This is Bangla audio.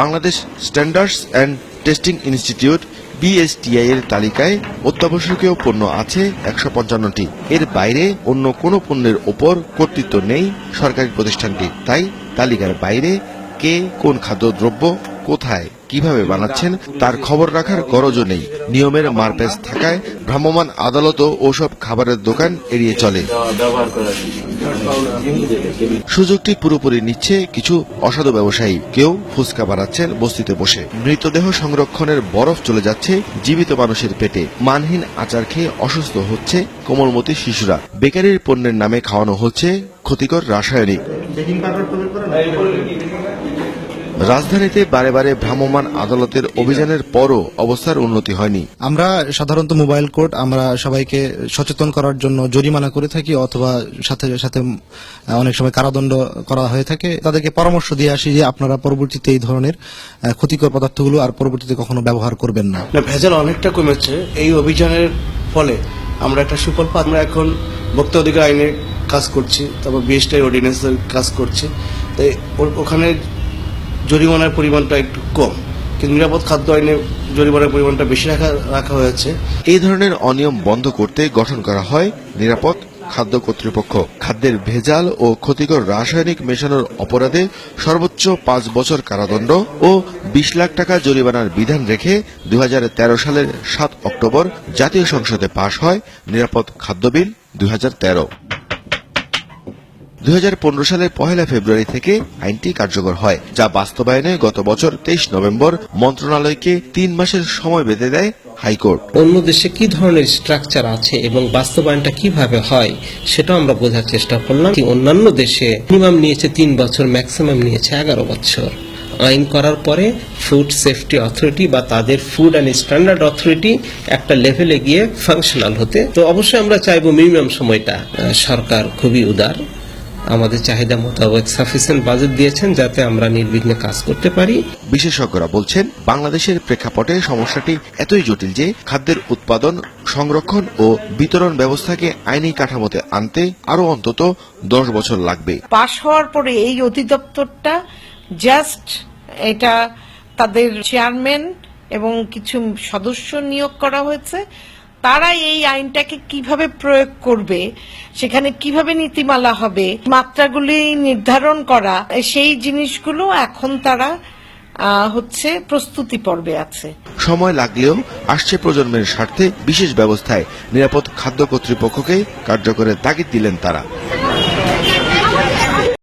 Bangladesh Standards and Testing Institute, BSTI এর তালিকায় অত্যাবশ্যকীয় পণ্য আছে একশো পঞ্চান্নটি। এর বাইরে অন্য কোনো পণ্যের ওপর কর্তৃত্ব নেই সরকারি প্রতিষ্ঠানটি। তাই তালিকার বাইরে কে কোন খাদ্যদ্রব্য কোথায় কীভাবে বানাচ্ছেন তার খবর রাখার গরজও নেই। নিয়মের মারপ্যাচ থাকায় ভ্রাম্যমাণ আদালতও ওসব খাবারের দোকান এড়িয়ে চলে। সুযোগটি পুরোপুরি নিচ্ছে কিছু অসাধু ব্যবসায়ী। কেউ ফুচকা বানাচ্ছেন বস্তিতে বসে। মৃতদেহ সংরক্ষণের বরফ চলে যাচ্ছে জীবিত মানুষের পেটে। মানহীন আচার খেয়ে অসুস্থ হচ্ছে কোমলমতি শিশুরা। বেকারির পণ্যের নামে খাওয়ানো হচ্ছে ক্ষতিকর রাসায়নিক। রাজধানীতে বারে বারে ভ্রাম্যমাণ আদালতের অভিযানের পরও অবস্থার উন্নতি হয়নি। আমরা সাধারণত মোবাইল কোর্ট আমরা সবাইকে সচেতন করার জন্য জরিমানা করে থাকি অথবা সাথে সাথে অনেক সময় কারাদণ্ড করা হয়ে থাকে। তাদেরকে পরামর্শ দিয়ে আসি যে আপনারা পরবর্তীতে এই ধরনের ক্ষতিকর পদার্থগুলো আর পরবর্তীতে কখনো ব্যবহার করবেন না। ভেজাল অনেকটা কমেছে। এই অভিযানের ফলে আমরা একটা সুফল আমরা এখন ভোক্তা অধিকার আইনে কাজ করছি তারপর বিএসটাই অর্ডিন্যান্সের কাজ করছি। তাই ওখানে জরিমানার পরিমাণটা একটু কম। কিন্তু নিরাপদ খাদ্য আইনে জরিমানার পরিমাণটা বেশি রাখা রাখা হয়েছে। এই ধরনের অনিয়ম বন্ধ করতে গঠন করা হয় নিরাপদ খাদ্য কর্তৃপক্ষ। খাদ্যের ভেজাল ও ক্ষতিকর রাসায়নিক মেশানোর অপরাধে সর্বোচ্চ পাঁচ বছর কারাদণ্ড ও বিশ লাখ টাকা জরিমানার বিধান রেখে দুই হাজার তেরো সালের সাত অক্টোবর জাতীয় সংসদে পাশ হয় নিরাপদ খাদ্য বিল দুই হাজার তেরো। দুই সালের পহেলা ফেব্রুয়ারি থেকে আইনটি কার্যকর হয়, যা বাস্তবায়নে গত বছর তেইশ নভেম্বর মন্ত্রণালয়কে তিন মাসের সময় বেঁধে দেয় হাইকোর্ট। অন্য দেশে কি ধরনের স্ট্রাকচার আছে এবং বাস্তবায়নটা কীভাবে হয় সেটা আমরা বোঝার চেষ্টা করলাম। অন্যান্য দেশে মিনিমাম নিয়েছে তিন বছর, ম্যাক্সিমাম নিয়েছে এগারো বছর। আইন করার পরে ফুড সেফটি অথরিটি বা তাদের ফুড অ্যান্ড স্ট্যান্ডার্ড অথরিটি একটা লেভেলে গিয়ে ফাংশনাল হতে। তো অবশ্যই আমরা চাইব মিনিমাম সময়টা সরকার খুবই উদার। আমাদের চাহিদা মোতাবেক সাফিসিয়েন্ট বাজেট দিয়েছেন যাতে আমরা নির্বিঘ্নে কাজ করতে পারি। বিশেষজ্ঞরা বলছেন বাংলাদেশের প্রেক্ষাপটে সমস্যাটি এতই জটিল যে খাদ্যের উৎপাদন সংরক্ষণ ও বিতরণ ব্যবস্থাকে আইনি কাঠামোতে আনতে আরও অন্তত দশ বছর লাগবে। পাশ হওয়ার পরে এই অধিদপ্তরটা জাস্ট এটা তাদের চেয়ারম্যান এবং কিছু সদস্য নিয়োগ করা হয়েছে। তারা এই আইনটাকে কীভাবে প্রয়োগ করবে, সেখানে কীভাবে নীতিমালা হবে, মাত্রাগুলি নির্ধারণ করা, সেই জিনিসগুলো এখন তারা হচ্ছে প্রস্তুতি পর্বে আছে। সময় লাগলেও আসছে প্রজন্মের স্বার্থে বিশেষ ব্যবস্থায় নিরাপদ খাদ্য কর্তৃপক্ষকে কার্যকরের তাগিদ দিলেন তারা।